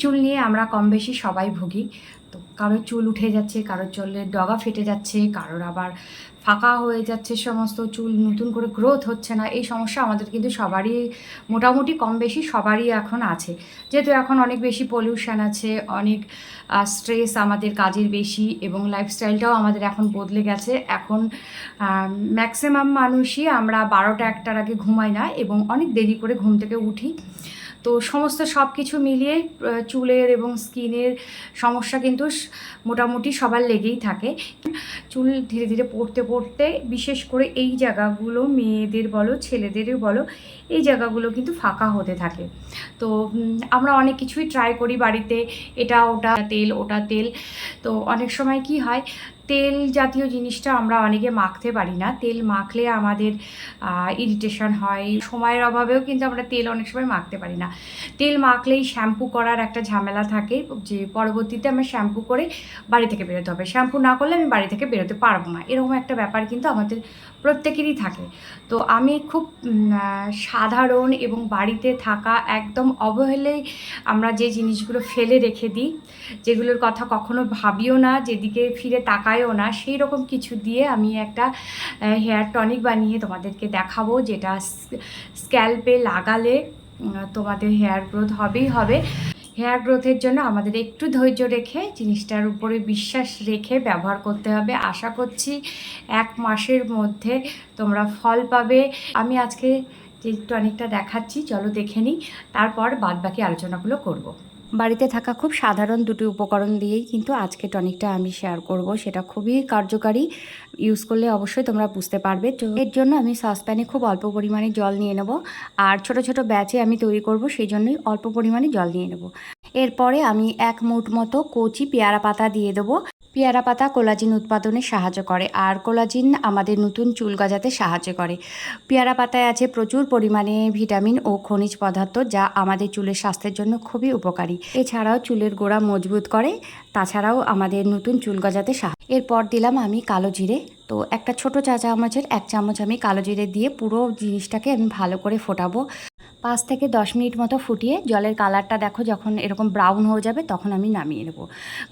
চুল নিয়ে আমরা কম বেশি সবাই ভুগি। তো কারোর চুল উঠে যাচ্ছে, কারোর চুলের ডগা ফেটে যাচ্ছে, কারোর আবার ফাঁকা হয়ে যাচ্ছে সমস্ত চুল, নতুন করে গ্রোথ হচ্ছে না। এই সমস্যা আমাদের কিন্তু সবারই, মোটামুটি কম বেশি সবারই এখন আছে। যেহেতু এখন অনেক বেশি পলিউশন আছে, অনেক স্ট্রেস আমাদের কাজের বেশি এবং লাইফস্টাইলটাও আমাদের এখন বদলে গেছে। এখন ম্যাক্সিমাম মানুষই আমরা বারোটা একটার আগে ঘুমাই না এবং অনেক দেরি করে ঘুম থেকে উঠি। তো সমস্ত সব কিছু মিলিয়ে চুলের এবং স্কিনের সমস্যা কিন্তু মোটামুটি সবার লেগেই থাকে। চুল ধীরে ধীরে পড়তে পড়তে, বিশেষ করে এই জায়গাগুলো মেয়েদের বলো, ছেলেদেরও বলো, এই জায়গাগুলো কিন্তু ফাঁকা হতে থাকে। তো আমরা অনেক কিছুই ট্রাই করি বাড়িতে। এটা, ওটা তেল ওটা তেল। তো অনেক সময় কি হয় তেল জাতীয় জিনিসটা আমরা অনেকে মাখতে পারি না। তেল মাখলে আমাদের ইরিটেশন হয়। সময়ের অভাবেও কিন্তু আমরা তেল অনেক সময় মাখতে পারি না। তেল মাখলেই শ্যাম্পু করার একটা ঝামেলা থাকে যে পরবর্তীতে আমরা শ্যাম্পু করে বাড়ি থেকে বেরোতে হবে। শ্যাম্পু না করলে আমি বাড়ি থেকে বেরোতে পারব না। এরকম একটা ব্যাপার কিন্তু আমাদের প্রত্যেকেরই থাকে। তো আমি খুব সাধারণ এবং বাড়িতে থাকা একদম অবহেলেই আমরা যে জিনিসগুলো ফেলে রেখে দিই, যেগুলোর কথা কখনো ভাবিও না, যেদিকে ফিরে তাকায়ও না সেই রকম কিছু দিয়ে আমি একটা হেয়ার টনিক বানিয়ে তোমাদেরকে দেখাবো, যেটা স্ক্যাল্পে লাগালে তোমাদের হেয়ার গ্রোথ হবেই হবে। হেয়ার গ্রোথের জন্য আমাদের একটু ধৈর্য রেখে জিনিসটার উপরে বিশ্বাস রেখে ব্যবহার করতে হবে। আশা করছি এক মাসের মধ্যে তোমরা ফল পাবে। আমি আজকে যে টনিকটা দেখাচ্ছি, চলো দেখে নিই। তারপর বাদবাকি আলোচনাগুলো করব। বাড়িতে থাকা খুব সাধারণ দুটি উপকরণ দিয়েই কিন্তু আজকে টনিকটা আমি শেয়ার করব। সেটা খুবই কার্যকারী। ইউজ করলে অবশ্যই তোমরা বুঝতে পারবে। তো এর জন্য আমি সসপ্যানে খুব অল্প পরিমাণে জল নিয়ে নেব। আর ছোট ছোট ব্যাচে আমি তৈরি করব, সেই জন্যই অল্প পরিমাণে জল নিয়ে নেব। এরপরে আমি এক মুঠ মতো কচি পেয়ারা পাতা দিয়ে দেবো। পেয়ারা পাতা কোলাজিন উৎপাদনে সাহায্য করে, আর কোলাজিন আমাদের নতুন চুল গজাতে সাহায্য করে। পেয়ারা পাতায় আছে প্রচুর পরিমাণে ভিটামিন ও খনিজ পদার্থ, যা আমাদের চুলের স্বাস্থ্যের জন্য খুবই উপকারী। এছাড়াও চুলের গোড়া মজবুত করে, তাছাড়াও আমাদের নতুন চুল গজাতে সাহায্য এরপর দিলাম আমি কালো জিরে। তো একটা ছোট চা চামচের এক চামচ আমি কালো জিরে দিয়ে পুরো জিনিসটাকে আমি ভালো করে ফোটাবো। পাঁচ থেকে দশ মিনিট মতো ফুটিয়ে জলের কালারটা দেখো, যখন এরকম ব্রাউন হয়ে যাবে তখন আমি নামিয়ে নেব।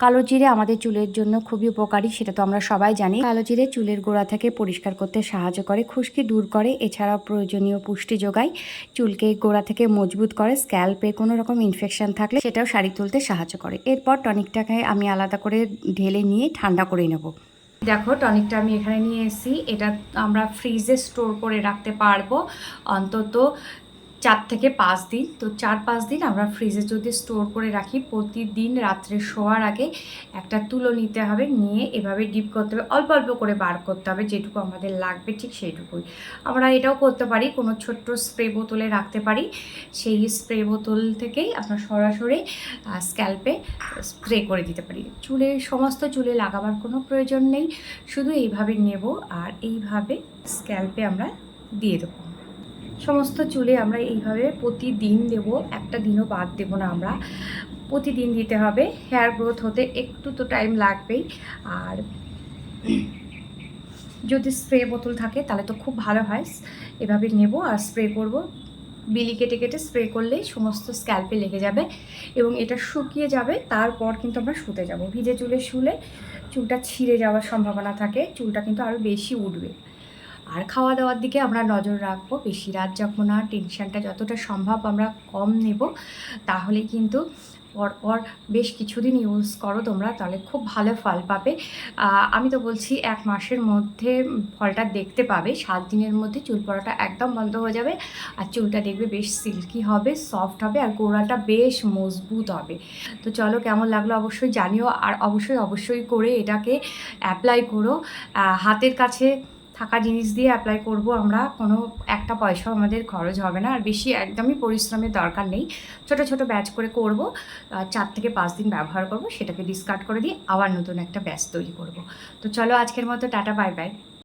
কালো জিরে আমাদের চুলের জন্য খুবই উপকারী, সেটা তো আমরা সবাই জানি। কালো জিরে চুলের গোড়া থেকে পরিষ্কার করতে সাহায্য করে, খুশকি দূর করে, এছাড়াও প্রয়োজনীয় পুষ্টি যোগায়। চুলকে গোড়া থেকে মজবুত করে, স্ক্যাল্পে কোনো রকম ইনফেকশন থাকলে সেটাও শাড়ি তুলতে সাহায্য করে। এরপর টনিকটাকে আমি আলাদা করে ঢেলে নিয়ে ঠান্ডা করে নেব। দেখো টনিকটা আমি এখানে নিয়ে এসেছি। এটা আমরা ফ্রিজে স্টোর করে রাখতে পারব। অন্তত চার থেকে পাঁচ দিন। তো চার পাঁচ দিন আমরা ফ্রিজে যদি স্টোর করে রাখি, প্রতিদিন রাত্রে শোয়ার আগে একটা তুলো নিতে হবে, নিয়ে এভাবে ডিপ করতে হবে, অল্প অল্প করে বার করতে হবে, যেটুকু আমাদের লাগবে ঠিক সেইটুকুই। আমরা এটাও করতে পারি, কোনো ছোট্ট স্প্রে বোতলে রাখতে পারি। সেই স্প্রে বোতল থেকেই আমরা সরাসরি স্ক্যাল্পে স্প্রে করে দিতে পারি। চুলে, সমস্ত চুলে লাগাবার কোনো প্রয়োজন নেই। শুধু এইভাবে নেব আর এইভাবে স্ক্যাল্পে আমরা দিয়ে দেবো। সমস্ত চুলে আমরা এইভাবে প্রতিদিন দেব, একটা দিনও বাদ দেব না আমরা। প্রতিদিন দিতে হবে হেয়ার গ্রোথ হতে একটু তো টাইম লাগবেই। আর যদি স্প্রে বোতল থাকে তাহলে তো খুব ভালো হয়। এভাবে নেব আর স্প্রে করব। বিলি কেটে কেটে স্প্রে করলেই সমস্ত স্ক্যাল্পে লেগে যাবে এবং এটা শুকিয়ে যাবে, তারপর কিন্তু আমরা শুতে যাব। ভিজে চুলে শুলে চুলটা ছিঁড়ে যাওয়ার সম্ভাবনা থাকে, চুলটা কিন্তু আরও বেশি উঠবে। আর খাওয়া দাওয়ার দিকে আমরা নজর রাখব। বেশি রাত যখন আর টেনশনটা যতটা সম্ভব আমরা কম নেব। তাহলে কিন্তু পরপর বেশ কিছুদিন ইউজ করো তোমরা, তাহলে খুব ভালো ফল পাবে। আমি তো বলছি এক মাসের মধ্যে ফলটা দেখতে পাবে। সাত দিনের মধ্যে চুল পড়াটা একদম বন্ধ হয়ে যাবে। আর চুলটা দেখবে বেশ সিল্কি হবে সফট হবে, আর গোড়াটা বেশ মজবুত হবে। তো চলো কেমন লাগল অবশ্যই জানিও। আর অবশ্যই অবশ্যই করে এটাকে অ্যাপ্লাই করো। হাতের কাছে থাকা জিনিস দিয়ে অ্যাপ্লাই করব, আমরা কোনো একটা পয়সাও আমাদের খরচ হবে না, আর বেশি একদমই পরিশ্রমের দরকার নেই। ছোট ছোট ব্যাচ করে করব চার থেকে পাঁচ দিন ব্যবহার করব, সেটাকে ডিসকার্ড করে দিয়ে আবার নতুন একটা ব্যাচ তৈরি করব। তো চলো আজকের মতো, টাটা বাই বাই